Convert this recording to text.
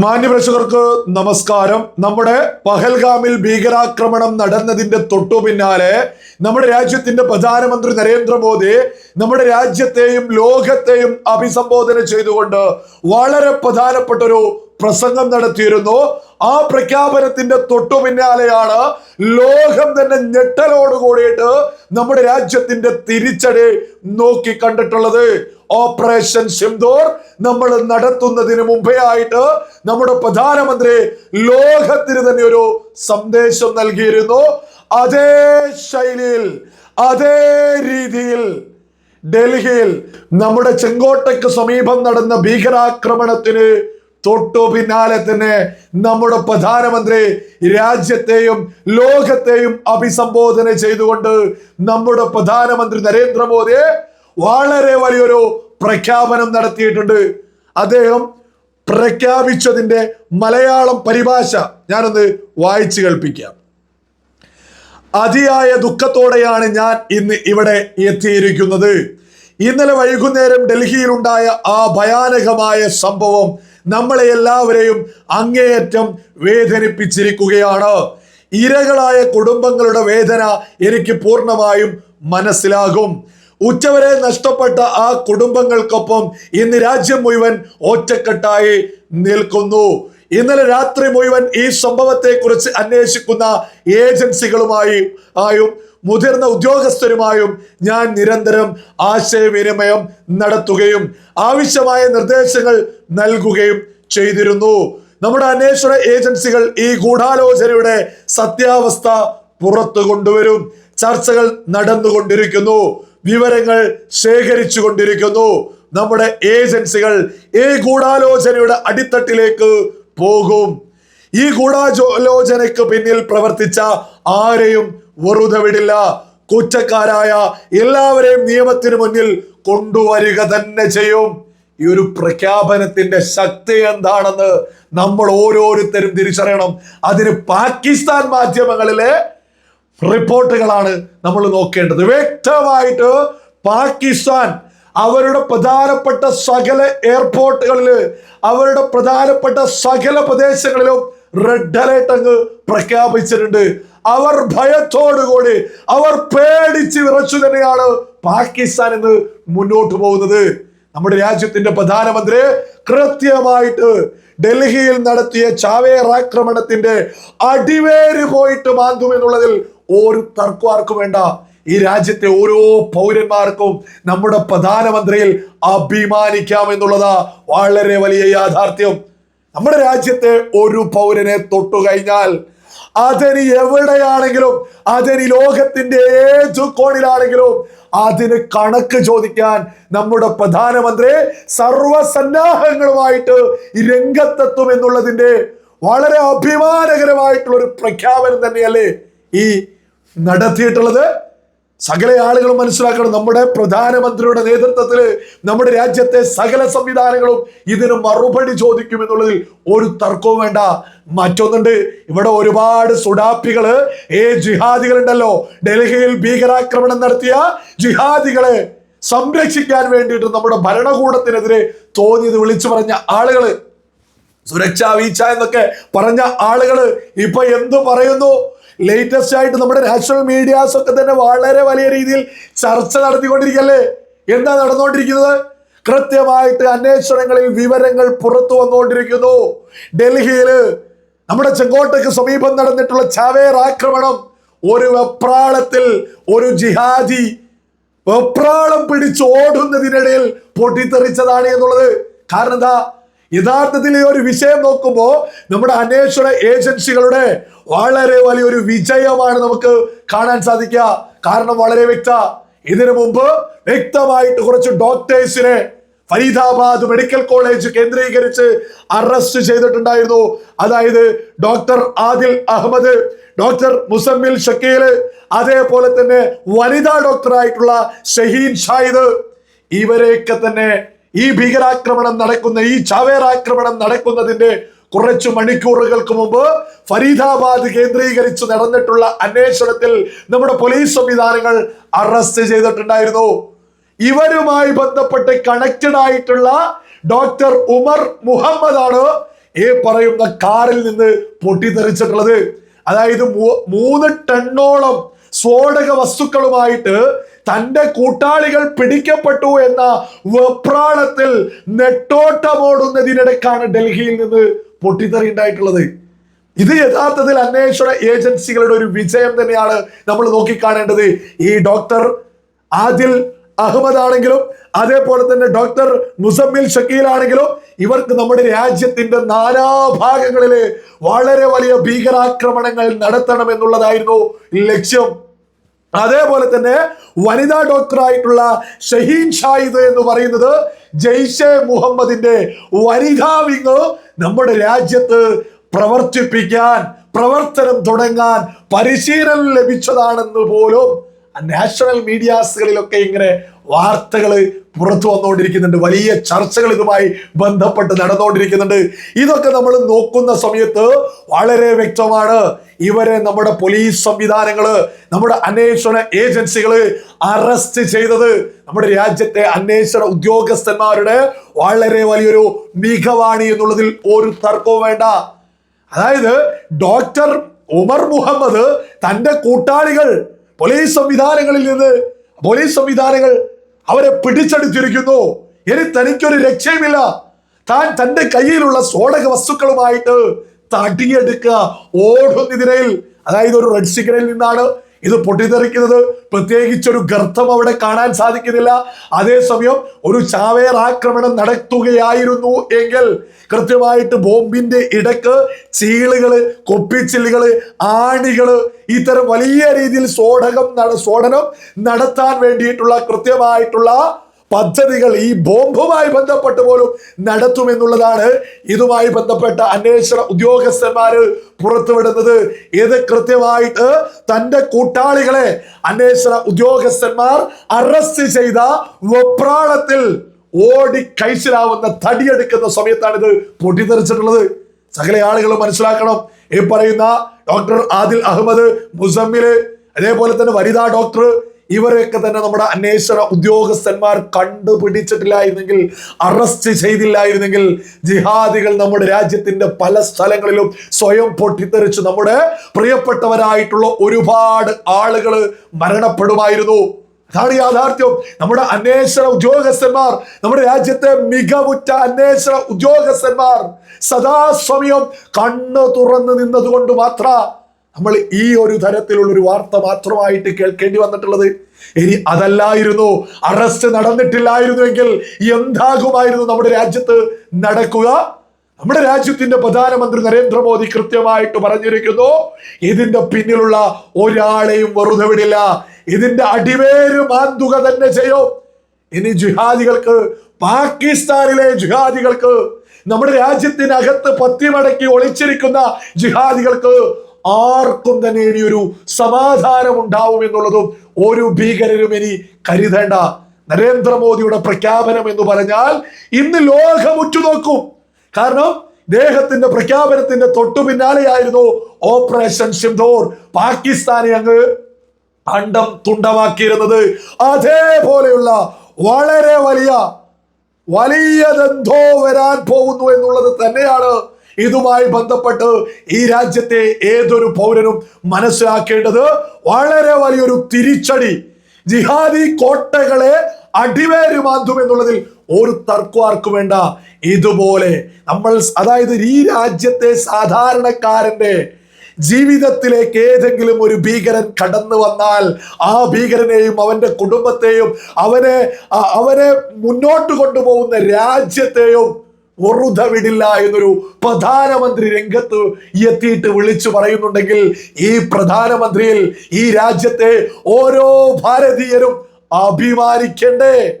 മാന്യപ്രേക്ഷകർക്ക് നമസ്കാരം. നമ്മുടെ പഹൽഗാമിൽ ഭീകരാക്രമണം നടന്നതിന്റെ തൊട്ടു പിന്നാലെ നമ്മുടെ രാജ്യത്തിന്റെ പ്രധാനമന്ത്രി നരേന്ദ്രമോദി നമ്മുടെ രാജ്യത്തെയും ലോകത്തെയും അഭിസംബോധന ചെയ്തുകൊണ്ട് വളരെ പ്രധാനപ്പെട്ട ഒരു പ്രസംഗം നടത്തിയിരുന്നു. ആ പ്രഖ്യാപനത്തിന്റെ തൊട്ടു പിന്നാലെയാണ് ലോകം തന്നെ ഞെട്ടലോട് കൂടിയിട്ട് നമ്മുടെ രാജ്യത്തിന്റെ തിരിച്ചടി നോക്കി കണ്ടിട്ടുള്ളത്. ഓപ്പറേഷൻ സിന്ദൂർ നമ്മൾ നടത്തുന്നതിന് മുമ്പേ ആയിട്ട് നമ്മുടെ പ്രധാനമന്ത്രി ലോകത്തിന് തന്നെ ഒരു സന്ദേശം നൽകിയിരുന്നു. അതേ ശൈലിയിൽ അതേ രീതിയിൽ ഡൽഹിയിൽ നമ്മുടെ ചെങ്കോട്ടയ്ക്ക് സമീപം നടന്ന ഭീകരാക്രമണത്തിന് തൊട്ടു പിന്നാലെ തന്നെ നമ്മുടെ പ്രധാനമന്ത്രി രാജ്യത്തെയും ലോകത്തെയും അഭിസംബോധന ചെയ്തുകൊണ്ട് നമ്മുടെ പ്രധാനമന്ത്രി നരേന്ദ്രമോദി വളരെ വലിയൊരു പ്രഖ്യാപനം നടത്തിയിട്ടുണ്ട്. അദ്ദേഹം പ്രഖ്യാപിച്ചതിന്റെ മലയാളം പരിഭാഷ ഞാനൊന്ന് വായിച്ചു കേൾപ്പിക്കാം. അതിയായ ദുഃഖത്തോടെയാണ് ഞാൻ ഇന്ന് ഇവിടെ എത്തിയിരിക്കുന്നത്. ഇന്നലെ വൈകുന്നേരം ഡൽഹിയിലുണ്ടായ ആ ഭയാനകമായ സംഭവം നമ്മളെ എല്ലാവരെയും അങ്ങേയറ്റം വേദനിപ്പിച്ചിരിക്കുകയാണ്. ഇരകളായ കുടുംബങ്ങളുടെ വേദന എനിക്ക് പൂർണമായും മനസ്സിലാകും. ഉച്ചവരെ നഷ്ടപ്പെട്ട ആ കുടുംബങ്ങൾക്കൊപ്പം ഇന്ന് രാജ്യം മുഴുവൻ ഒറ്റക്കെട്ടായി നിൽക്കുന്നു. ഇന്നലെ രാത്രി മുഴുവൻ ഈ സംഭവത്തെ കുറിച്ച് അന്വേഷിക്കുന്ന ഏജൻസികളുമായി ആയും മുതിർന്ന ഉദ്യോഗസ്ഥരുമായും ഞാൻ നിരന്തരം ആശയവിനിമയം നടത്തുകയും ആവശ്യമായ നിർദ്ദേശങ്ങൾ നൽകുകയും ചെയ്തിരുന്നു. നമ്മുടെ അന്വേഷണ ഏജൻസികൾ ഈ ഗൂഢാലോചനയുടെ സത്യാവസ്ഥ പുറത്തു കൊണ്ടുവരും ചർച്ചകൾ നടന്നുകൊണ്ടിരിക്കുന്നു. വിവരങ്ങൾ ശേഖരിച്ചു കൊണ്ടിരിക്കുന്നു. നമ്മുടെ ഏജൻസികൾ ഈ ഗൂഢാലോചനയുടെ അടിത്തട്ടിലേക്ക് പോകും. ഈ ഗൂഢാലോചനയ്ക്ക് പിന്നിൽ പ്രവർത്തിച്ച ആരെയും വെറുതെ വിടില്ല. കുറ്റക്കാരായ എല്ലാവരെയും നിയമത്തിന് മുന്നിൽ കൊണ്ടുവരിക തന്നെ ചെയ്യും. ഈ ഒരു പ്രഖ്യാപനത്തിന്റെ ശക്തി എന്താണെന്ന് നമ്മൾ ഓരോരുത്തരും തിരിച്ചറിയണം. അതിന് പാകിസ്ഥാൻ മാധ്യമങ്ങളിലെ റിപ്പോർട്ടുകളാണ് നമ്മൾ നോക്കേണ്ടത്. വ്യക്തമായിട്ട് പാകിസ്ഥാൻ അവരുടെ പ്രധാനപ്പെട്ട സകല എയർപോർട്ടുകളിൽ അവരുടെ പ്രധാനപ്പെട്ട സകല പ്രദേശങ്ങളിലും റെഡ് അലേർട്ട് അങ്ങ് പ്രഖ്യാപിച്ചിട്ടുണ്ട്. അവർ ഭയത്തോടുകൂടി അവർ പേടിച്ച് വിറച്ചു തന്നെയാണ് പാകിസ്ഥാൻ എന്ന് മുന്നോട്ട് പോകുന്നത്. നമ്മുടെ രാജ്യത്തിന്റെ പ്രധാനമന്ത്രി കൃത്യമായിട്ട് ഡൽഹിയിൽ നടത്തിയ ചാവേർ ആക്രമണത്തിന്റെ അടിവേര് പോയിട്ട് മാന്തും എന്നുള്ളതിൽ ഒരു തർക്കമാർക്കും വേണ്ട. ഈ രാജ്യത്തെ ഓരോ പൗരന്മാർക്കും നമ്മുടെ പ്രധാനമന്ത്രിയിൽ അഭിമാനിക്കാം എന്നുള്ളത് വളരെ വലിയ യാഥാർത്ഥ്യം. നമ്മുടെ രാജ്യത്തെ ഒരു പൗരനെ തൊട്ടു കഴിഞ്ഞാൽ അതിന് എവിടെയാണെങ്കിലും അതിന് ലോകത്തിന്റെ ഏത് കോണിലാണെങ്കിലും അതിന് കണക്ക് ചോദിക്കാൻ നമ്മുടെ പ്രധാനമന്ത്രി സർവസന്നാഹങ്ങളുമായിട്ട് രംഗത്തെത്തും എന്നുള്ളതിന്റെ വളരെ അഭിമാനകരമായിട്ടുള്ള ഒരു പ്രഖ്യാപനം തന്നെയല്ലേ ഈ നടത്തിയിട്ടുള്ളത് സകല ആളുകളും മനസ്സിലാക്കണം. നമ്മുടെ പ്രധാനമന്ത്രിയുടെ നേതൃത്വത്തിൽ നമ്മുടെ രാജ്യത്തെ സകല സംവിധാനങ്ങളും ഇതിന് മറുപടി ചോദിക്കും എന്നുള്ളതിൽ ഒരു തർക്കവും വേണ്ട. മറ്റൊന്നുണ്ട്. ഇവിടെ ഒരുപാട് സുഡാപ്പികൾ ഏ ജിഹാദികൾ ഉണ്ടല്ലോ ഡൽഹിയിൽ ഭീകരാക്രമണം നടത്തിയ ജിഹാദികളെ സംരക്ഷിക്കാൻ വേണ്ടിയിട്ട് നമ്മുടെ ഭരണകൂടത്തിനെതിരെ തോന്നിയത് വിളിച്ചു പറഞ്ഞ ആളുകൾ. സുരക്ഷാ വീഴ്ച എന്നൊക്കെ പറഞ്ഞ ആളുകൾ ഇപ്പൊ എന്തു പറയുന്നു? ലേറ്റസ്റ്റ് ആയിട്ട് നമ്മുടെ നാഷണൽ മീഡിയാസ് ഒക്കെ തന്നെ വളരെ വലിയ രീതിയിൽ ചർച്ച നടത്തിക്കൊണ്ടിരിക്കല്ലേ എന്താ നടന്നുകൊണ്ടിരിക്കുന്നത്? കൃത്യമായിട്ട് അന്വേഷണങ്ങളിൽ വിവരങ്ങൾ പുറത്തു വന്നുകൊണ്ടിരിക്കുന്നു. ഡൽഹിയിൽ നമ്മുടെ ചെങ്കോട്ടയ്ക്ക് സമീപം നടന്നിട്ടുള്ള ചവേർ ആക്രമണം ഒരു വെപ്രാളത്തിൽ ഒരു ജിഹാദി വെപ്രാളം പിടിച്ചോടുന്നതിനിടയിൽ പൊട്ടിത്തെറിച്ചതാണ് എന്നുള്ളത്. കാരണം എന്താ? യഥാർത്ഥത്തിൽ ഈ ഒരു വിഷയം നോക്കുമ്പോൾ നമ്മുടെ അന്വേഷണ ഏജൻസികളുടെ വളരെ വലിയൊരു വിജയമാണ് നമുക്ക് കാണാൻ സാധിക്കുക. കാരണം വളരെ വ്യക്ത. ഇതിനു മുമ്പ് വ്യക്തമായിട്ട് കുറച്ച് ഡോക്ടേഴ്സിനെ ഫരീദാബാദ് മെഡിക്കൽ കോളേജ് കേന്ദ്രീകരിച്ച് അറസ്റ്റ് ചെയ്തിട്ടുണ്ടായിരുന്നു. അതായത് ഡോക്ടർ ആദിൽ അഹമ്മദ് ഡോക്ടർ മുസമ്മിൽ ഷക്കീൽ അതേപോലെ തന്നെ വനിതാ ഡോക്ടറായിട്ടുള്ള ഷഹീൻ ഷായിദ് ഇവരെയൊക്കെ തന്നെ ഈ ഭീകരാക്രമണം നടക്കുന്ന ഈ ചാവേറാക്രമണം നടക്കുന്നതിന്റെ കുറച്ചു മണിക്കൂറുകൾക്ക് മുമ്പ് ഫരീദാബാദ് കേന്ദ്രീകരിച്ച് നടന്നിട്ടുള്ള അന്വേഷണത്തിൽ നമ്മുടെ പോലീസ് സംവിധാനങ്ങൾ അറസ്റ്റ് ചെയ്തിട്ടുണ്ടായിരുന്നു. ഇവരുമായി ബന്ധപ്പെട്ട് കണക്റ്റഡ് ആയിട്ടുള്ള ഡോക്ടർ ഉമർ മുഹമ്മദ് ആണ് ഈ പറയുന്ന കാറിൽ നിന്ന് പൊട്ടിത്തെറിച്ചിട്ടുള്ളത്. അതായത് മൂന്ന് ടണ്ണോളം സ്ഫോടക വസ്തുക്കളുമായിട്ട് തന്റെ കൂട്ടാളികൾ പിടിക്കപ്പെട്ടു എന്ന വെപ്രാളത്തിൽ നെട്ടോട്ടമോടുന്നതിനിടക്കാണ് ഡൽഹിയിൽ നിന്ന് പൊട്ടിത്തെറി ഉണ്ടായിട്ടുള്ളത്. ഇത് യഥാർത്ഥത്തിൽ അന്വേഷണ ഏജൻസികളുടെ ഒരു വിജയം തന്നെയാണ് നമ്മൾ നോക്കിക്കാണേണ്ടത്. ഈ ഡോക്ടർ ആദിൽ അഹമ്മദ് ആണെങ്കിലും അതേപോലെ തന്നെ ഡോക്ടർ മുസമ്മിൽ ഷക്കീൽ ആണെങ്കിലും ഇവർക്ക് നമ്മുടെ രാജ്യത്തിന്റെ നാനാഭാഗങ്ങളിൽ വളരെ വലിയ ഭീകരാക്രമണങ്ങൾ നടത്തണം എന്നുള്ളതായിരുന്നു ലക്ഷ്യം. അതേപോലെ തന്നെ വനിതാ ഡോക്ടറായിട്ടുള്ള ഷഹീൻ ഷായിദ് എന്ന് പറയുന്നത് ജയ്ഷെ മുഹമ്മദിന്റെ വനിതാ വിങ് നമ്മുടെ രാജ്യത്ത് പ്രവർത്തിപ്പിക്കാൻ പ്രവർത്തനം തുടങ്ങാൻ പരിശീലനം ലഭിച്ചതാണെന്ന് പോലും നാഷണൽ മീഡിയാസുകളിലൊക്കെ ഇങ്ങനെ വാർത്തകൾ പുറത്തു വന്നുകൊണ്ടിരിക്കുന്നുണ്ട്. വലിയ ചർച്ചകൾ ഇതുമായി ബന്ധപ്പെട്ട് നടന്നുകൊണ്ടിരിക്കുന്നുണ്ട്. ഇതൊക്കെ നമ്മൾ നോക്കുന്ന സമയത്ത് വളരെ വ്യക്തമാണ്. ഇവരെ നമ്മുടെ പോലീസ് സംവിധാനങ്ങൾ നമ്മുടെ അന്വേഷണ ഏജൻസികൾ അറസ്റ്റ് ചെയ്തത്. നമ്മുടെ രാജ്യത്തെ അന്വേഷണ ഉദ്യോഗസ്ഥന്മാരുടെ വളരെ വലിയൊരു മികവാണി എന്നുള്ളതിൽ ഒരു തർക്കവും വേണ്ട. അതായത് ഡോക്ടർ ഉമർ മുഹമ്മദ് തന്റെ കൂട്ടാളികൾ പോലീസ് സംവിധാനങ്ങളിൽ നിന്ന് പോലീസ് സംവിധാനങ്ങൾ അവരെ പിടിച്ചെടുത്തിരിക്കുന്നു ഇനി തനിക്കൊരു രക്ഷയുമില്ല. താൻ തന്റെ കയ്യിലുള്ള സ്ഫോടക വസ്തുക്കളുമായിട്ട് തടിയെടുക്കുക. ഓടുന്നതിനിടയിൽ അതായത് ഒരു റെഡ് സിഗ്നലിൽ നിന്നാണ് ഇത് പൊട്ടിത്തെറിക്കുന്നത് പ്രത്യേകിച്ച് ഒരു ഗർത്തം അവിടെ കാണാൻ സാധിക്കുന്നില്ല. അതേസമയം ഒരു ചാവേർ ആക്രമണം നടത്തുകയായിരുന്നു എങ്കിൽ കൃത്യമായിട്ട് ബോംബിന്റെ ഇടയ്ക്ക് ചീളുകൾ കൊപ്പിച്ചില്ലുകൾ ആണികൾ ഇത്തരം വലിയ രീതിയിൽ സ്ഫോടകം സോടനം നടത്താൻ വേണ്ടിയിട്ടുള്ള കൃത്യമായിട്ടുള്ള പദ്ധതികൾ ഈ ബോംബുമായി ബന്ധപ്പെട്ട് പോലും നടത്തുമെന്നുള്ളതാണ് ഇതുമായി ബന്ധപ്പെട്ട അന്വേഷണ ഉദ്യോഗസ്ഥന്മാര് പുറത്തുവിടുന്നത്. ഇത് കൃത്യമായിട്ട് തന്റെ കൂട്ടാളികളെ അന്വേഷണ ഉദ്യോഗസ്ഥന്മാർ അറസ്റ്റ് ചെയ്ത വെപ്രാളത്തിൽ ഓടി കഴിച്ചിലാവുന്ന തടിയെടുക്കുന്ന സമയത്താണ് ഇത് പൊട്ടിത്തെറിച്ചിട്ടുള്ളത്. സകല ആളുകൾ മനസ്സിലാക്കണം. ഈ പറയുന്ന ഡോക്ടർ ആദിൽ അഹമ്മദ് മുസമ്മിൽ അതേപോലെ തന്നെ വനിതാ ഡോക്ടർ ഇവരെയൊക്കെ തന്നെ നമ്മുടെ അന്വേഷണ ഉദ്യോഗസ്ഥന്മാർ കണ്ടുപിടിച്ചിട്ടില്ലായിരുന്നെങ്കിൽ അറസ്റ്റ് ചെയ്തില്ലായിരുന്നെങ്കിൽ ജിഹാദികൾ നമ്മുടെ രാജ്യത്തിന്റെ പല സ്ഥലങ്ങളിലും സ്വയം പൊട്ടിത്തെറിച്ച് നമ്മുടെ പ്രിയപ്പെട്ടവരായിട്ടുള്ള ഒരുപാട് ആളുകൾ മരണപ്പെടുമായിരുന്നു. അതാണ് യാഥാർത്ഥ്യം. നമ്മുടെ അന്വേഷണ ഉദ്യോഗസ്ഥന്മാർ നമ്മുടെ രാജ്യത്തെ മികവുറ്റ അന്വേഷണ ഉദ്യോഗസ്ഥന്മാർ സദാസമയം കണ്ണു തുറന്ന് നിന്നതുകൊണ്ട് മാത്ര നമ്മൾ ഈ ഒരു തരത്തിലുള്ള ഒരു വാർത്ത മാത്രമായിട്ട് കേൾക്കേണ്ടി വന്നിട്ടുള്ളത്. ഇനി അതല്ലായിരുന്നു. അറസ്റ്റ് നടന്നിട്ടില്ലായിരുന്നുവെങ്കിൽ എന്താകുമായിരുന്നു നമ്മുടെ രാജ്യത്ത് നടക്കുക? നമ്മുടെ രാജ്യത്തിന്റെ പ്രധാനമന്ത്രി നരേന്ദ്രമോദി കൃത്യമായിട്ട് പറഞ്ഞിരിക്കുന്നു. ഇതിന്റെ പിന്നിലുള്ള ഒരാളെയും വെറുതെ വിടില്ല. ഇതിന്റെ അടിവേര് മാന്തുക തന്നെ ചെയ്യും. ഇനി ജിഹാദികൾക്ക് പാകിസ്ഥാനിലെ ജിഹാദികൾക്ക് നമ്മുടെ രാജ്യത്തിനകത്ത് പത്തിമടക്കി ഒളിച്ചിരിക്കുന്ന ജിഹാദികൾക്ക് ആർക്കും തന്നെ ഇനി ഒരു സമാധാനം ഉണ്ടാവും എന്നുള്ളതും ഒരു ഭീകരരും ഇനി കരുതേണ്ട. നരേന്ദ്രമോദിയുടെ പ്രഖ്യാപനം എന്ന് പറഞ്ഞാൽ ഇന്ന് ലോകം ഉറ്റുനോക്കും കാരണം ദേഹത്തിന്റെ പ്രഖ്യാപനത്തിന്റെ തൊട്ടു പിന്നാലെയായിരുന്നു ഓപ്പറേഷൻ സിന്ധോർ. പാകിസ്ഥാനെ അങ്ങ് അണ്ടം തുണ്ടമാക്കിയിരുന്നത്. അതേപോലെയുള്ള വളരെ വലിയ വലിയ ദന്തോ വരാൻ പോകുന്നു എന്നുള്ളത് തന്നെയാണ് ഇതുമായി ബന്ധപ്പെട്ട് ഈ രാജ്യത്തെ ഏതൊരു പൗരനും മനസ്സിലാക്കേണ്ടത് വളരെ വലിയൊരു തിരിച്ചടി. ജിഹാദി കോട്ടകളെ അടിവേര് എന്നുള്ളതിൽ ഒരു തർക്കം വേണ്ട. ഇതുപോലെ നമ്മൾ അതായത് ഈ രാജ്യത്തെ സാധാരണക്കാരന്റെ ജീവിതത്തിലേക്ക് ഏതെങ്കിലും ഒരു ഭീകരൻ കടന്നു വന്നാൽ ആ ഭീകരനെയും അവന്റെ കുടുംബത്തെയും അവനെ അവനെ മുന്നോട്ട് കൊണ്ടുപോകുന്ന രാജ്യത്തെയും വിടില്ല എന്നൊരു പ്രധാനമന്ത്രി രംഗത്ത് എത്തിയിട്ട് വിളിച്ചു പറയുന്നുണ്ടെങ്കിൽ ഈ പ്രധാനമന്ത്രിയിൽ ഈ രാജ്യത്തെ ഓരോ ഭാരതീയരും അഭിമാനിക്കണ്ടേ?